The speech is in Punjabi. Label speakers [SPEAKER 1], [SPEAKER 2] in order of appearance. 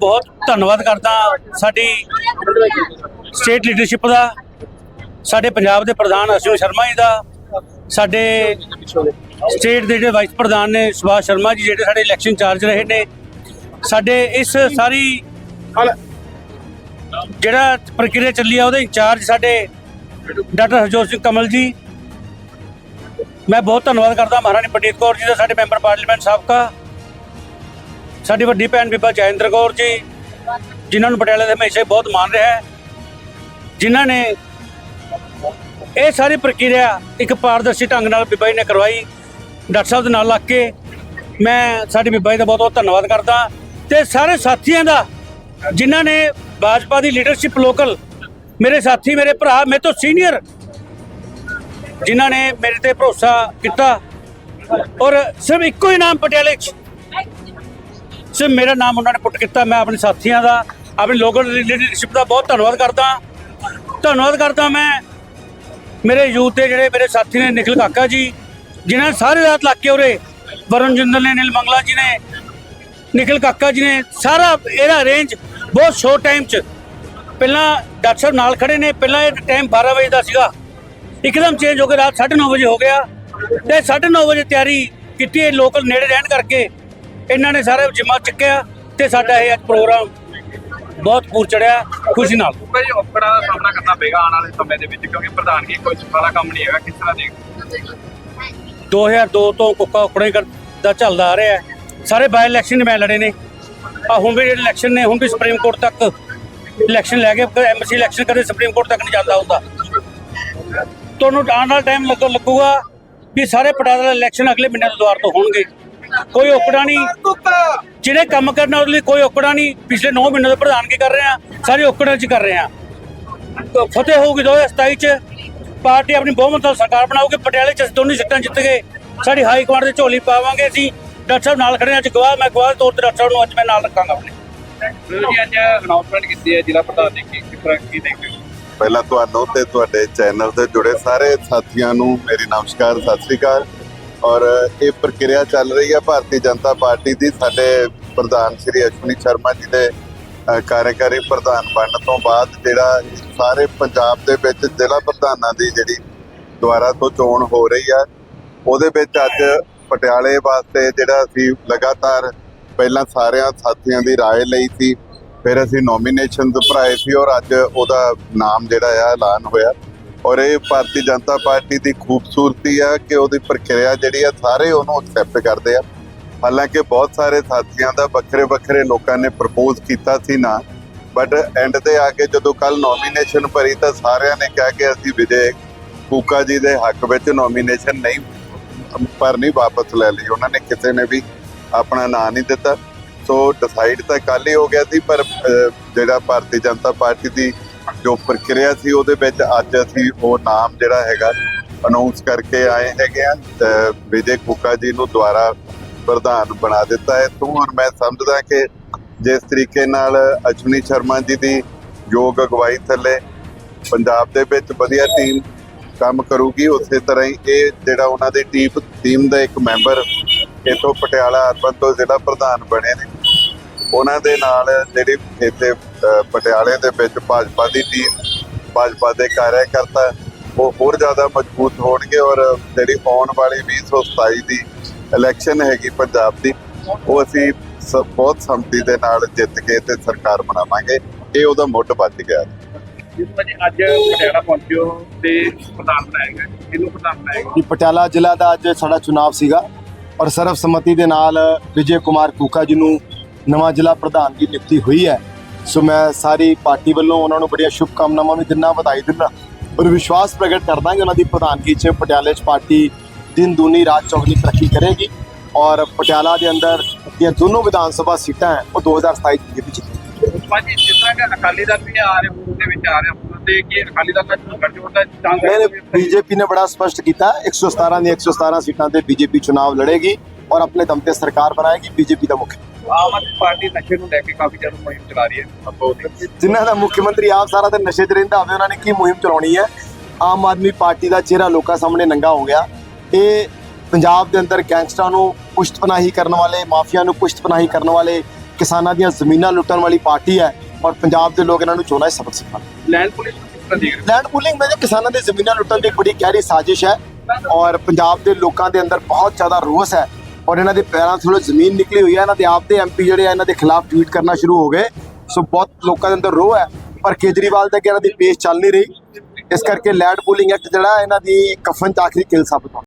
[SPEAKER 1] ਬਹੁਤ ਧੰਨਵਾਦ ਕਰਦਾ ਸਾਡੀ ਸਟੇਟ ਲੀਡਰਸ਼ਿਪ ਦਾ, ਸਾਡੇ ਪੰਜਾਬ ਦੇ ਪ੍ਰਧਾਨ ਅਸ਼ਵਨੀ ਸ਼ਰਮਾ ਜੀ ਦਾ, ਸਾਡੇ ਸਟੇਟ ਦੇ ਜਿਹੜੇ ਵਾਈਸ ਪ੍ਰਧਾਨ ਨੇ ਸੁਭਾਸ਼ ਸ਼ਰਮਾ ਜੀ ਜਿਹੜੇ ਸਾਡੇ ਇਲੈਕਸ਼ਨ ਚਾਰਜ ਰਹੇ ਨੇ, ਸਾਡੇ ਇਸ ਸਾਰੀ ਜਿਹੜਾ ਪ੍ਰਕਿਰਿਆ ਚੱਲੀ ਆ ਉਹਦੇ ਇੰਚਾਰਜ ਸਾਡੇ ਡਾਕਟਰ ਹਰਜੋਤ ਸਿੰਘ ਕਮਲ ਜੀ, ਮੈਂ ਬਹੁਤ ਧੰਨਵਾਦ ਕਰਦਾ ਮਹਾਰਾਣੀ ਪੰਡੀਤ ਕੌਰ ਜੀ ਦਾ, ਸਾਡੇ ਮੈਂਬਰ ਪਾਰਲੀਮੈਂਟ ਸਾਬਕਾ ਸਾਡੀ ਵੱਡੀ ਭੈਣ ਬੀਬਾ ਜੈਂਦਰ ਕੌਰ ਜੀ, ਜਿਨ੍ਹਾਂ ਨੂੰ ਪਟਿਆਲੇ ਦੇ ਹਮੇਸ਼ਾ ਬਹੁਤ ਮਾਣ ਰਿਹਾ ਹੈ, ਜਿਨ੍ਹਾਂ ਨੇ ਇਹ ਸਾਰੀ ਪ੍ਰਕਿਰਿਆ ਇੱਕ ਪਾਰਦਰਸ਼ੀ ਢੰਗ ਨਾਲ ਬੀਬਾ ਜੀ ਨੇ ਕਰਵਾਈ। ਡਾਕਟਰ ਸਾਹਿਬ ਦੇ ਨਾਲ ਲੱਗ ਕੇ ਮੈਂ ਸਾਡੀ ਬੀਬਾ ਜੀ ਦਾ ਬਹੁਤ ਬਹੁਤ ਧੰਨਵਾਦ ਕਰਦਾ ਤੇ ਸਾਰੇ ਸਾਥੀਆਂ ਦਾ, ਜਿਨ੍ਹਾਂ ਨੇ ਭਾਜਪਾ ਦੀ ਲੀਡਰਸ਼ਿਪ ਲੋਕਲ ਮੇਰੇ ਸਾਥੀ, ਮੇਰੇ ਭਰਾ, ਮੇਰੇ ਤੋਂ ਸੀਨੀਅਰ ਜਿਨ੍ਹਾਂ ਨੇ ਮੇਰੇ ਤੇ ਭਰੋਸਾ ਕੀਤਾ ਔਰ ਸਿਰਫ ਇੱਕੋ ਹੀ ਨਾਮ ਪਟਿਆਲੇ 'ਚ ਸਿਰਫ ਮੇਰਾ ਨਾਮ ਉਹਨਾਂ ਨੇ ਪੁੱਟ ਕੀਤਾ, ਮੈਂ ਆਪਣੇ ਸਾਥੀਆਂ ਦਾ, ਆਪਣੀ ਲੋਕਲ ਲੀਡਰਸ਼ਿਪ ਦਾ ਬਹੁਤ ਧੰਨਵਾਦ ਕਰਦਾ। ਧੰਨਵਾਦ ਕਰਦਾ ਮੈਂ ਮੇਰੇ ਯੂਥ ਦੇ ਜਿਹੜੇ ਮੇਰੇ ਸਾਥੀ ਨੇ ਨਿਖਿਲ ਕਾਕਾ ਜੀ, ਜਿਨ੍ਹਾਂ ਸਾਰੇ ਰਾਤ ਲੱਗ ਕੇ ਉਰੇ, ਵਰੁਣ ਜਿੰਦਲ ਨੇ ਨੀਲ ਮੰਗਲਾ ਜੀ ਨੇ ਨਿਖਿਲ ਕਾਕਾ ਜੀ ਨੇ, ਸਾਰਾ ਇਹਦਾ ਰੇਂਜ ਬਹੁਤ ਸ਼ੋਰਟ ਟਾਈਮ 'ਚ। ਪਹਿਲਾਂ ਡਾਕਟਰ ਸਾਹਿਬ ਨਾਲ ਖੜੇ ਨੇ, ਪਹਿਲਾਂ ਇਹ ਟਾਈਮ 12 ਵਜੇ ਦਾ ਸੀਗਾ। ਇੱਕਦਮ ਚੇਂਜ ਹੋ ਕੇ ਰਾਤ 9:30 ਵਜੇ ਹੋ ਗਿਆ। ਤੇ 9:30 ਵਜੇ ਤਿਆਰੀ ਕੀਤੀ, ਇਹ ਲੋਕਲ ਨੇੜੇ ਰਹਿਣ ਕਰਕੇ। ਇਹਨਾਂ ਨੇ ਸਾਰੇ ਜਿਮਾ ਚੱਕਿਆ ਤੇ ਸਾਡਾ ਇਹ ਅੱਜ ਪ੍ਰੋਗਰਾਮ ਬਹੁਤ ਪੂਰ ਚੜਿਆ ਖੁਸ਼ੀ ਨਾਲ।
[SPEAKER 2] ਕੋਈ ਔਕੜਾਂ ਦਾ ਸਾਹਮਣਾ ਕਰਨਾ ਪਏਗਾ ਆਉਣ ਵਾਲੇ ਸਮੇਂ ਦੇ ਵਿੱਚ ਕਿਉਂਕਿ ਪ੍ਰਧਾਨਗੀ ਕੋਈ ਸੁਖਾਲਾ ਕੰਮ ਨਹੀਂ ਹੈਗਾ ਕਿਸ ਤਰ੍ਹਾਂ ਦੇ
[SPEAKER 1] 2002 ਤੋਂ ਕੁੱਕਾ ਉਕੜੇ ਦਾ ਚੱਲਦਾ ਆ ਰਿਹਾ ਹੈ। ਸਾਰੇ ਬਾਈ ਇਲੈਕਸ਼ਨ ਮੈਂ ਲੜੇ ਨੇ। ਆ ਹੁਣ ਵੀ ਜਿਹੜੇ ਇਲੈਕਸ਼ਨ ਨੇ ਹੁਣ ਵੀ ਸੁਪਰੀਮ ਕੋਰਟ ਤੱਕ ਇਲੈਕਸ਼ਨ ਲੈ ਕੇ ਐਮਸੀ ਇਲੈਕਸ਼ਨ ਕਦੇ ਸੁਪਰੀਮ ਕੋਰਟ ਤੱਕ ਨਹੀਂ ਜਾਂਦਾ ਹੁੰਦਾ। ਤੁਹਾਨੂੰ ਆਉਣ ਵਾਲਾ ਟਾਈਮ ਲੱਗ ਲੱਗੂਗਾ ਵੀ ਸਾਰੇ ਪਟਿਆਲਾ ਦੇ ਇਲੈਕਸ਼ਨ ਅਗਲੇ ਮਹੀਨੇ ਤੋਂ ਦੁਆਰ ਤੋਂ ਹੋਣਗੇ। ਕੋਈ ਔਕੜਾ ਨਹੀਂ। ਜਿਹੜੇ ਕੰਮ ਕਰਨਾ ਉਹਦੇ ਲਈ ਕੋਈ ਔਕੜਾ ਨਹੀਂ। ਪਿਛਲੇ 9 ਮਹੀਨੇ ਤੋਂ ਪ੍ਰਧਾਨਗੀ ਕਰ ਰਹੇ ਆ ਸਾਰੇ ਔਕੜਾਂ 'ਚ ਕਰ ਰਹੇ ਆ ਤਾਂ ਫਤਿਹ ਹੋਊਗੀ 2027 ਚ। ਪਾਰਟੀ ਆਪਣੀ ਬਹੁਮਤ ਨਾਲ ਸਰਕਾਰ ਬਣਾਊਗੀ। ਪਟਿਆਲੇ ਚ ਅਸੀਂ ਦੋਨੇ ਸੀਟਾਂ ਜਿੱਤ ਗਏ। ਸਾਡੀ ਹਾਈ ਕਮਾਂਡ ਦੇ ਝੋਲੀ ਪਾਵਾਂਗੇ ਅਸੀਂ। ਡਾਕਟਰ ਸਾਹਿਬ ਨਾਲ ਖੜੇ ਅੱਜ ਗਵਾਹ ਮੈਂ ਗਵਾਹ ਤੌਰ ਤੇ ਡਾਕਟਰ ਸਾਹਿਬ ਨੂੰ ਅੱਜ ਮੈਂ ਨਾਲ ਰੱਖਾਂਗਾ ਆਪਣੇ।
[SPEAKER 2] ਜੀ ਅੱਜ ਅਨਾਉਂਸਮੈਂਟ ਕੀਤੀ ਹੈ ਜ਼ਿਲ੍ਹਾ ਪ੍ਰਧਾਨ ਦੀ ਕੀ ਕਿਸ ਤਰ੍ਹਾਂ ਕੀ ਦੇਖਦੇ ਹੋ।
[SPEAKER 3] ਪਹਿਲਾਂ ਤੁਹਾਨੂੰ ਤੇ ਤੁਹਾਡੇ ਚੈਨਲ ਤੇ ਜੁੜੇ ਸਾਰੇ ਸਾਥੀਆਂ ਨੂੰ ਮੇਰੀ ਨਮਸਕਾਰ ਸਤਿ ਸ੍ਰੀ ਅਕਾਲ। ਔਰ ਇਹ ਪ੍ਰਕਿਰਿਆ ਚੱਲ ਰਹੀ ਹੈ ਭਾਰਤੀ ਜਨਤਾ ਪਾਰਟੀ ਦੀ ਸਾਡੇ ਪ੍ਰਧਾਨ ਸ਼੍ਰੀ ਅਸ਼ਵਨੀ ਸ਼ਰਮਾ ਜੀ ਦੇ ਅ, ਕਾਰਜਕਾਰੀ ਪ੍ਰਧਾਨ ਬਣਨ ਤੋਂ ਬਾਅਦ ਜਿਹੜਾ ਸਾਰੇ ਪੰਜਾਬ ਦੇ ਵਿੱਚ ਜ਼ਿਲ੍ਹਾ ਪ੍ਰਧਾਨਾਂ ਦੀ ਜਿਹੜੀ ਦੁਆਰਾ ਤੋਂ ਚੋਣ ਹੋ ਰਹੀ ਹੈ ਉਹਦੇ ਵਿੱਚ ਅੱਜ ਪਟਿਆਲੇ ਵਾਸਤੇ ਜਿਹੜਾ ਅਸੀਂ ਲਗਾਤਾਰ ਪਹਿਲਾਂ ਸਾਰਿਆਂ ਸਾਥੀਆਂ ਦੀ رائے ਲਈ ਸੀ ਫਿਰ ਅਸੀਂ ਨੋਮੀਨੇਸ਼ਨ ਭਰਾਏ ਸੀ ਔਰ ਅੱਜ ਉਹਦਾ ਨਾਮ ਜਿਹੜਾ ਆ ਐਲਾਨ ਹੋਇਆ ਔਰ ਇਹ ਭਾਰਤੀ ਜਨਤਾ ਪਾਰਟੀ ਦੀ ਖੂਬਸੂਰਤੀ ਆ ਕਿ ਉਹਦੀ ਪ੍ਰਕਿਰਿਆ ਜਿਹੜੀ ਆ, ਸਾਰੇ ਉਹਨੂੰ ਐਕਸੈਪਟ ਕਰਦੇ ਆ। ਹਾਲਾਂਕਿ ਬਹੁਤ ਸਾਰੇ ਸਾਥੀਆਂ ਦਾ ਵੱਖਰੇ ਵੱਖਰੇ ਲੋਕਾਂ ਨੇ ਪ੍ਰਪੋਜ਼ ਕੀਤਾ ਸੀ ਨਾ ਬਟ ਐਂਡ ਤੇ ਆ ਕੇ ਜਦੋਂ ਕੱਲ ਨੋਮੀਨੇਸ਼ਨ ਭਰੀ ਤਾਂ ਸਾਰਿਆਂ ਨੇ ਕਿਹਾ ਕਿ ਅਸੀਂ ਵਿਜੇ ਕੂਕਾ ਜੀ ਦੇ ਹੱਕ ਵਿੱਚ ਨੋਮੀਨੇਸ਼ਨ ਨਹੀਂ, ਪਰ ਨਹੀਂ ਵਾਪਸ ਲੈ ਲਈ। ਉਹਨਾਂ ਨੇ ਕਿਸੇ ਨੇ ਵੀ ਆਪਣਾ ਨਾਂ ਨਹੀਂ ਦਿੱਤਾ। ਸੋ ਡਿਸਾਈਡ ਤਾਂ ਕੱਲ ਹੀ ਹੋ ਗਿਆ ਸੀ, ਪਰ ਜਿਹੜਾ ਭਾਰਤੀ ਜਨਤਾ ਪਾਰਟੀ ਦੀ ਜੋ ਪ੍ਰਕਿਰਿਆ ਸੀ ਉਹਦੇ ਵਿੱਚ ਅੱਜ ਅਸੀਂ ਉਹ ਨਾਮ ਜਿਹੜਾ ਹੈਗਾ ਅਨਾਉਂਸ ਕਰਕੇ ਆਏ ਹੈਗੇ ਆ ਵਿਜੇ ਕੁੱਕਾ ਜੀ ਨੂੰ ਦੁਆਰਾ ਪ੍ਰਧਾਨ ਬਣਾ ਦਿੱਤਾ ਹੈ। ਤੋਂ ਔਰ ਮੈਂ ਸਮਝਦਾ ਕਿ ਜਿਸ ਤਰੀਕੇ ਨਾਲ ਅਸ਼ਵਨੀ ਸ਼ਰਮਾ ਜੀ ਦੀ ਯੋਗ ਅਗਵਾਈ ਥੱਲੇ ਪੰਜਾਬ ਦੇ ਵਿੱਚ ਵਧੀਆ ਟੀਮ ਕੰਮ ਕਰੂਗੀ, ਉਸੇ ਤਰ੍ਹਾਂ ਹੀ ਇਹ ਜਿਹੜਾ ਉਹਨਾਂ ਦੀ ਟੀਮ ਟੀਮ ਦਾ ਇੱਕ ਮੈਂਬਰ ਇਥੋਂ ਪਟਿਆਲਾ ਅਰਬਨ ਤੋਂ ਜ਼ਿਲ੍ਹਾ ਪ੍ਰਧਾਨ ਬਣੇ ਨੇ। ਉਹਨਾਂ ਦੇ ਨਾਲ ਜਿਹੜੀ ਇੱਥੇ ਪਟਿਆਲੇ ਦੇ ਵਿੱਚ ਭਾਜਪਾ ਦੀ ਟੀਮ ਭਾਜਪਾ ਦੇ ਕਾਰਜਕਰਤਾ ਉਹ ਹੋਰ ਜ਼ਿਆਦਾ ਮਜ਼ਬੂਤ ਹੋਣਗੇ ਔਰ ਜਿਹੜੀ ਆਉਣ ਵਾਲੀ 2027 ਦੀ ਇਲੈਕਸ਼ਨ ਹੈਗੀ ਪੰਜਾਬ ਦੀ ਉਹ ਅਸੀਂ ਬਹੁਤ ਸੰਮਤੀ ਦੇ ਨਾਲ ਜਿੱਤ ਕੇ ਤੇ ਸਰਕਾਰ ਬਣਾਵਾਂਗੇ। ਇਹ ਉਹਦਾ ਮੁੱਢ ਵੱਜ ਗਿਆ।
[SPEAKER 2] ਅੱਜ ਪਟਿਆਲਾ ਪਹੁੰਚਿਓ ਤੇ ਪ੍ਰਧਾਨ ਬਣਾਇਆ ਗਿਆ ਇਹਨੂੰ ਪ੍ਰਧਾਨ ਬਣਾਇਆ ਗਿਆ?
[SPEAKER 4] ਕਿ ਪਟਿਆਲਾ ਜ਼ਿਲ੍ਹਾ ਦਾ ਅੱਜ ਸਾਡਾ ਚੁਣਾਵ ਸੀਗਾ ਔਰ ਸਰਬਸੰਮਤੀ ਦੇ ਨਾਲ ਵਿਜੇ ਕੁਮਾਰ ਕੂਕਾ ਜੀ ਨੂੰ ਨਵਾਂ ਜ਼ਿਲ੍ਹਾ ਪ੍ਰਧਾਨ ਦੀ ਨਿਯੁਕਤੀ ਹੋਈ ਹੈ। ਸੋ ਮੈਂ ਸਾਰੀ ਪਾਰਟੀ ਵੱਲੋਂ ਉਹਨਾਂ ਨੂੰ ਬੜੀਆਂ ਸ਼ੁਭ ਕਾਮਨਾਵਾਂ ਵੀ ਦਿੰਦਾ, ਵਧਾਈ ਦਿੰਦਾ ਔਰ ਵਿਸ਼ਵਾਸ ਪ੍ਰਗਟ ਕਰਦਾ ਕਿ ਉਹਨਾਂ ਦੀ ਪ੍ਰਧਾਨਗੀ 'ਚ ਪਟਿਆਲੇ 'ਚ ਪਾਰਟੀ ਦਿਨ ਦੂਨੀ ਰਾਤ ਚੌਗਨੀ ਤਰੱਕੀ ਕਰੇਗੀ ਔਰ ਪਟਿਆਲਾ ਦੇ ਅੰਦਰ ਇਹ ਦੋਨੋਂ ਵਿਧਾਨ ਸਭਾ ਸੀਟਾਂ ਹੈ, ਉਹ 2027 ਦੀ ਜਿੱਤ ਜਿੱਤੇਗੀ
[SPEAKER 2] ਭਾਜੀ ਜਿਸ ਤਰ੍ਹਾਂ ਕਿ ਅਕਾਲੀ ਦਲ ਵੀ ਆ ਰਹੇ ਹੋਣ ਦੇ ਵਿੱਚ ਆ ਰਿਹਾ। ਹੋਣ ਤੇ ਕਿ ਅਕਾਲੀ ਦਲ ਦਾ ਗੱਠਜੋੜ ਦਾ ਚਾਂਸ
[SPEAKER 4] ਨਹੀਂ ਬੀਜੇਪੀ ਨੇ ਬੜਾ ਸਪਸ਼ਟ ਕੀਤਾ 117 ਦੀ 117 ਸੀਟਾਂ ਤੇ ਬੀਜੇਪੀ ਚੁਣਾਵ ਲੜੇਗੀ ਔਰ ਆਪਣੇ ਦਮ ਤੇ ਸਰਕਾਰ ਬਣਾਏਗੀ ਬੀਜੇਪੀ ਦਾ ਮੁੱਖ।
[SPEAKER 2] ਆਮ ਆਦਮੀ ਪਾਰਟੀ ਨਸ਼ੇ ਨੂੰ ਲੈ ਕੇ ਕਾਫੀ ਜ਼ਿਆਦਾ ਮੁਹਿੰਮ ਚਲਾ ਰਹੀ ਹੈ।
[SPEAKER 4] ਜਿਨ੍ਹਾਂ ਦਾ ਮੁੱਖ ਮੰਤਰੀ ਆਪ ਸਾਰਾ ਦਿਨ ਨਸ਼ੇ 'ਚ ਰਹਿੰਦਾ ਹੋਵੇ ਉਹਨਾਂ ਨੇ ਕੀ ਮੁਹਿੰਮ ਚਲਾਉਣੀ ਹੈ? ਆਮ ਆਦਮੀ ਪਾਰਟੀ ਦਾ ਚਿਹਰਾ ਲੋਕਾਂ ਸਾਹਮਣੇ ਨੰਗਾ ਹੋ ਗਿਆ। ਇਹ ਪੰਜਾਬ ਦੇ ਅੰਦਰ ਗੈਂਗਸਟਰਾਂ ਨੂੰ ਪੁਸ਼ਤਪਨਾਹੀ ਕਰਨ ਵਾਲੇ ਮਾਫੀਆ ਨੂੰ ਪੁਸ਼ਤਪਨਾਹੀ ਕਰਨ ਵਾਲੇ ਕਿਸਾਨਾਂ ਦੀਆਂ ਜ਼ਮੀਨਾਂ ਲੁੱਟਣ ਵਾਲੀ ਪਾਰਟੀ ਹੈ ਔਰ ਪੰਜਾਬ ਦੇ ਲੋਕ ਇਹਨਾਂ ਨੂੰ ਚੋਣਾਂ 'ਚ ਸਬਕ ਸਿਖਾਉਣ
[SPEAKER 2] ਲੈਂਡ ਪੁਲਿਸ ਰਹੇ
[SPEAKER 4] ਲੈਂਡ ਪੂਲਿੰਗ ਵਿੱਚ ਕਿਸਾਨਾਂ ਦੇ ਜ਼ਮੀਨਾਂ ਲੁੱਟਣ ਦੀ ਬੜੀ ਗਹਿਰੀ ਸਾਜ਼ਿਸ਼ ਹੈ ਔਰ ਪੰਜਾਬ ਦੇ ਲੋਕਾਂ ਦੇ ਅੰਦਰ ਬਹੁਤ ਜ਼ਿਆਦਾ ਰੋਸ ਹੈ ਔਰ ਇਹਨਾਂ ਦੇ ਪੈਰਾਂ ਥੱਲੇ ਜ਼ਮੀਨ ਨਿਕਲੀ ਹੋਈ ਹੈ। ਇਹਨਾਂ ਦੇ ਆਪ ਦੇ ਐਮਪੀ ਜਿਹੜੇ ਆ ਇਹਨਾਂ ਦੇ ਖਿਲਾਫ ਟਵੀਟ ਕਰਨਾ ਸ਼ੁਰੂ ਹੋ ਗਏ। ਸੋ ਬਹੁਤ ਲੋਕਾਂ ਦੇ ਅੰਦਰ ਰੋਹ ਹੈ ਪਰ ਕੇਜਰੀਵਾਲ ਤੱਕ ਇਹਨਾਂ ਦੀ ਪੇਸ਼ ਚੱਲ ਨਹੀਂ ਰਹੀ। ਇਸ ਕਰਕੇ ਲੈਂਡ ਪੂਲਿੰਗ ਐਕਟ ਜਿਹੜਾ ਇਹਨਾਂ ਦੀ ਕਫਨ ਚ ਆਖਰੀ ਕਿਲ ਸਾਬਤ